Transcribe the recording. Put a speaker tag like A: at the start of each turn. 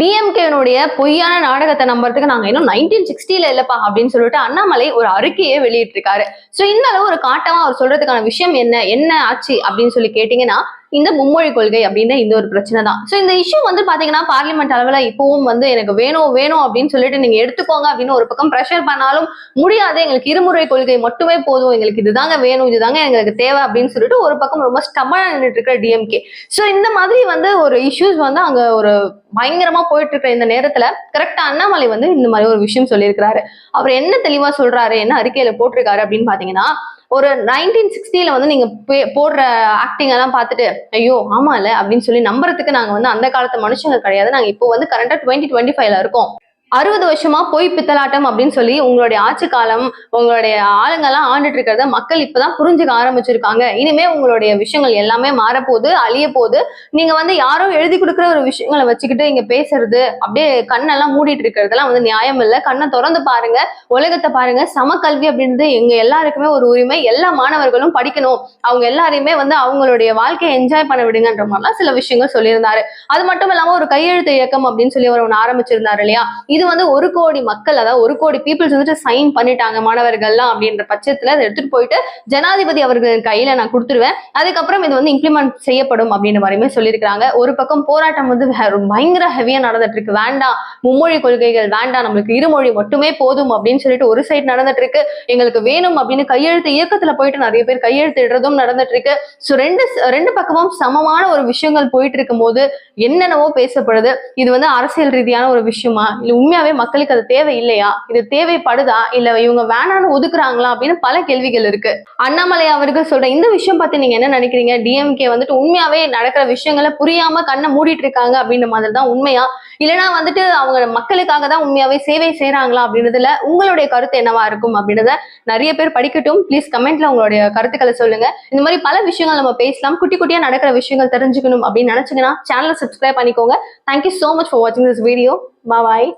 A: டிஎம்கேனுடைய பொய்யான நாடகத்தை நம்புறதுக்கு நாங்க இன்னும் நைன்டீன் சிக்ஸ்டில இல்லப்பா அப்படின்னு சொல்லிட்டு அண்ணாமலை ஒரு அறிக்கையை வெளியிட்டிருக்காரு. சோ இந்த அளவு ஒரு காட்டமா அவர் சொல்றதுக்கான விஷயம் என்ன? என்ன ஆச்சு? அப்படின்னு சொல்லி கேட்டீங்கன்னா இந்த மும்மொழி கொள்கை அப்படின்னு இந்த ஒரு பிரச்சனை தான் ஸோ இந்த இஷ்யூ வந்து பாத்தீங்கன்னா பார்லிமெண்ட் அளவில் இப்பவும் வந்து எனக்கு வேணும் வேணும் அப்படின்னு சொல்லிட்டு நீங்க எடுத்துக்கோங்க அப்படின்னு ஒரு பக்கம் ப்ரெஷர் பண்ணாலும் முடியாது. எங்களுக்கு இருமுறை கொள்கை மட்டுமே போதும். எங்களுக்கு இதுதாங்க வேணும் இதுதாங்க எங்களுக்கு தேவை அப்படின்னு சொல்லிட்டு ஒரு பக்கம் ரொம்ப ஸ்டபனா நின்றுட்டு இருக்கிற டிஎம்கே ஸோ இந்த மாதிரி வந்து ஒரு இஷ்யூஸ் வந்து அங்க ஒரு பயங்கரமா போயிட்டு இருக்கிற இந்த நேரத்துல கரெக்டா அண்ணாமலை வந்து இந்த மாதிரி ஒரு விஷயம் சொல்லியிருக்கிறாரு. அவர் என்ன தெளிவா சொல்றாரு என்ன அறிக்கையில போட்டிருக்காரு அப்படின்னு பாத்தீங்கன்னா ஒரு நைன்டீன் சிக்ஸ்டியில வந்து நீங்க பே- போடுற ஆக்டிங் எல்லாம் பார்த்துட்டு ஐயோ ஆமால அப்படின்னு சொல்லி நம்புறதுக்கு நாங்க வந்து அந்த காலத்து மனுஷங்க கிடையாது. நாங்க இப்போ வந்து கரண்டா டுவெண்ட்டி டுவெண்ட்டி ஃபைவ்ல இருக்கோம். அறுபது வருஷமா போய் பித்தலாட்டம் அப்படின்னு சொல்லி உங்களுடைய ஆட்சி காலம் உங்களுடைய ஆளுங்கெல்லாம் ஆண்டுட்டு இருக்கிறத மக்கள் இப்பதான் புரிஞ்சுக்க ஆரம்பிச்சிருக்காங்க. இனிமே உங்களுடைய விஷயங்கள் எல்லாமே மாறப்போகுது அழிய போகுது நீங்க வந்து யாரோ எழுதி கொடுக்குற ஒரு விஷயங்களை வச்சுக்கிட்டு இங்க பேசுறது அப்படியே கண்ணெல்லாம் மூடிட்டு இருக்கிறதெல்லாம் வந்து நியாயம் இல்லை. கண்ணை திறந்து பாருங்க உலகத்தை பாருங்க. சமக்கல்வி அப்படின்றது எங்க எல்லாருக்குமே ஒரு உரிமை. எல்லா மாணவர்களும் படிக்கணும். அவங்க எல்லாரையுமே வந்து அவங்களுடைய வாழ்க்கையை என்ஜாய் பண்ண விடுங்கன்ற மாதிரிலாம் சில விஷயங்கள் சொல்லியிருந்தாரு. அது மட்டும் இல்லாம ஒரு கையெழுத்து இயக்கம் அப்படின்னு சொல்லி அவர் ஒன்று ஆரம்பிச்சிருந்தாரு இல்லையா? இது வந்து ஒரு கோடி மக்கள் அதாவது ஒரு கோடி பீப்புள்ஸ் வந்துட்டு சைன் பண்ணிட்டாங்க மாணவர்கள்லாம் அப்படின்ற பட்சத்துல அதை எடுத்துட்டு போயிட்டு ஜனாதிபதி அவர்களின் கையில நான் கொடுத்துருவேன். அதுக்கப்புறம் இது வந்து இம்ப்ளிமெண்ட் செய்யப்படும் அப்படின்ற மாதிரியுமே சொல்லியிருக்காங்க ஒரு பக்கம் போராட்டம் வந்து பயங்கர ஹெவியா நடந்துட்டு இருக்கு வேண்டாம். மும்மொழி கொள்கைகள் வேண்டாம். நம்மளுக்கு இருமொழி மட்டுமே போதும் அப்படின்னு சொல்லிட்டு ஒரு சைடு நடந்துட்டு இருக்கு எங்களுக்கு வேணும் அப்படின்னு கையெழுத்து இயக்கத்துல போயிட்டு நிறைய பேர் கையெழுத்துடுறதும் நடந்துட்டு இருக்கு ஸோ ரெண்டு ரெண்டு பக்கமும் சமமான ஒரு விஷயங்கள் போயிட்டு இருக்கும் போது என்னென்னவோ பேசப்படுது. இது வந்து அரசியல் ரீதியான ஒரு விஷயமா? இல்ல உண்மையாவே மக்களுக்கு அது தேவை இல்லையா இது தேவைப்படுதா? இல்ல இவங்க வேணான்னு ஒதுக்குறாங்களா? அப்படின்னு பல கேள்விகள் இருக்கு. அண்ணாமலை அவர்கள் சொல்ற இந்த விஷயம் பத்தி நீங்க என்ன நினைக்கிறீங்க? டிஎம்கே வந்துட்டு உண்மையாவே நடக்கிற விஷயங்களை புரியாம கண்ணை மூடிட்டு இருக்காங்க அப்படின்ற மாதிரி தான் உண்மையா? இல்லைன்னா வந்துட்டு அவங்க மக்களுக்காக தான் உண்மையாவே சேவை செய்யறாங்களா அப்படின்றதுல உங்களுடைய கருத்து என்னவா இருக்கும் அப்படின்றத நிறைய பேர் படிக்கட்டும். ப்ளீஸ் கமெண்ட்ல உங்களுடைய கருத்துக்களை சொல்லுங்க. இந்த மாதிரி பல விஷயங்கள் நம்ம பேசலாம். குட்டி குட்டியா நடக்கிற விஷயங்கள் தெரிஞ்சுக்கணும் அப்படின்னு நினைச்சீங்கன்னா சேனலை சப்ஸ்கிரைப் பண்ணிக்கோங்க. Thank you so much for வாட்சிங் திஸ் வீடியோ பாய்